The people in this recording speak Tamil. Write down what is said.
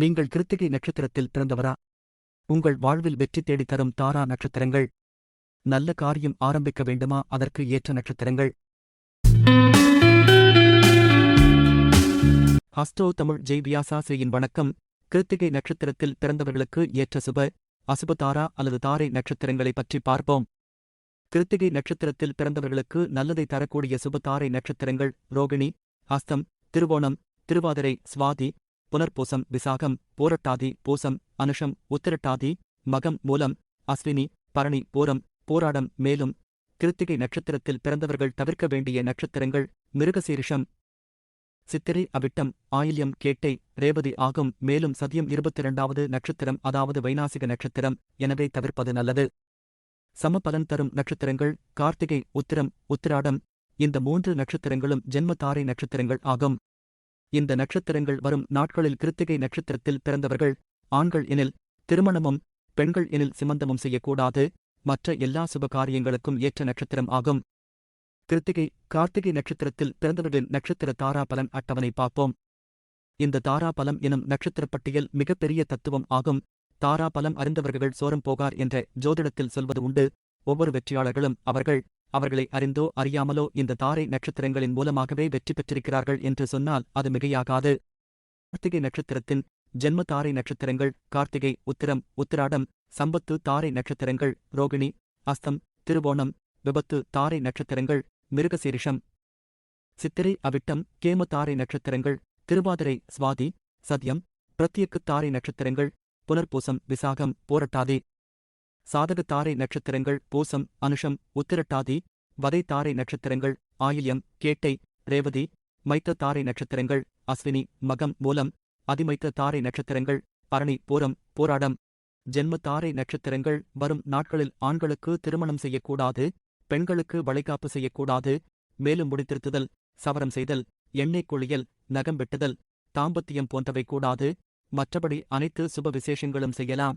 நீங்கள் கிருத்திகை நட்சத்திரத்தில் பிறந்தவரா? உங்கள் வாழ்வில் வெற்றி தேடித் தரும் தாரா நட்சத்திரங்கள்? நல்ல காரியம் ஆரம்பிக்க வேண்டுமா? அதற்கு ஏற்ற நட்சத்திரங்கள்? ஹஸ்டோ தமிழ் ஜெய் வியாசாசிரியின் வணக்கம். கிருத்திகை நட்சத்திரத்தில் பிறந்தவர்களுக்கு ஏற்ற சுப அசுப தாரா அல்லது தாரை நட்சத்திரங்களை பற்றி பார்ப்போம். கிருத்திகை நட்சத்திரத்தில் பிறந்தவர்களுக்கு நல்லதை தரக்கூடிய சுப தாரை நட்சத்திரங்கள் ரோகிணி ஹஸ்தம் திருவோணம் திருவாதிரை சுவாதி புனர்பூசம் விசாகம் போரட்டாதி பூசம் அனுஷம் உத்திரட்டாதி மகம் மூலம் அஸ்வினி பரணி பூரம் போராடம் மேலும் கிருத்திகை நட்சத்திரத்தில் பிறந்தவர்கள் தவிர்க்க வேண்டிய நட்சத்திரங்கள் மிருகசீரிஷம் சித்திரை அவிட்டம் ஆயில்யம் கேட்டை ரேவதி ஆகும் மேலும் சதியம் இருபத்திரண்டாவது நட்சத்திரம் அதாவது வைநாசிக நட்சத்திரம் எனவே தவிர்ப்பது நல்லது. சமபலன் தரும் நட்சத்திரங்கள் கார்த்திகை உத்திரம் உத்திராடம் இந்த மூன்று நட்சத்திரங்களும் ஜென்மதாரை நட்சத்திரங்கள் ஆகும். இந்த நட்சத்திரங்கள் வரும் நாட்களில் கிருத்திகை நட்சத்திரத்தில் பிறந்தவர்கள் ஆண்கள் எனில் திருமணமும் பெண்கள் எனில் சிமந்தமும் செய்யக்கூடாது. மற்ற எல்லா சுப காரியங்களுக்கும் ஏற்ற நட்சத்திரம் ஆகும். கிருத்திகை கார்த்திகை நட்சத்திரத்தில் பிறந்தவர்களின் நட்சத்திர தாரா பலன் அட்டவணை பார்ப்போம். இந்த தாரா பலம் எனும் நட்சத்திரப் பட்டியல் மிகப்பெரிய தத்துவம் ஆகும். தாரா பலம் அறிந்தவர்கள் சோரம் போகார் என்ற ஜோதிடத்தில் சொல்வது உண்டு. ஒவ்வொரு வெற்றியாளர்களும் அவர்கள் அவர்களை அறிந்தோ அறியாமலோ இந்த தாரை நட்சத்திரங்களின் மூலமாகவே வெற்றி பெற்றிருக்கிறார்கள் என்று சொன்னால் அது மிகையாகாது. கார்த்திகை நட்சத்திரத்தின் ஜென்ம தாரை நட்சத்திரங்கள் கார்த்திகை உத்திரம் உத்திராடம் சம்பத்து தாரை நட்சத்திரங்கள் ரோகிணி அஸ்தம் திருவோணம் விபத்து தாரை நட்சத்திரங்கள் மிருகசீரிஷம். சித்திரை அவிட்டம் கேம தாரை நட்சத்திரங்கள் திருவாதிரை சுவாதி சத்யம் பிரத்யக்கு தாரை நட்சத்திரங்கள் புனர்பூசம் விசாகம் போரட்டாதி. சாதக தாரை நட்சத்திரங்கள் பூசம் அனுஷம் உத்திரட்டாதி வதை தாரை நட்சத்திரங்கள் ஆயில்யம் கேட்டை ரேவதி மைத்த தாரை நட்சத்திரங்கள் அஸ்வினி மகம் மூலம் அதிமைத்த தாரை நட்சத்திரங்கள் பரணி பூரம் போராடம். ஜென்ம தாரை நட்சத்திரங்கள் வரும் நாட்களில் ஆண்களுக்கு திருமணம் செய்யக்கூடாது பெண்களுக்கு வளைகாப்பு செய்யக்கூடாது மேலும் முடித்திருத்துதல் சவரம் செய்தல் எண்ணெய் குளியல் நகம் வெட்டுதல் தாம்பத்தியம் போன்றவை கூடாது மற்றபடி அனைத்து சுப விசேஷங்களும் செய்யலாம்.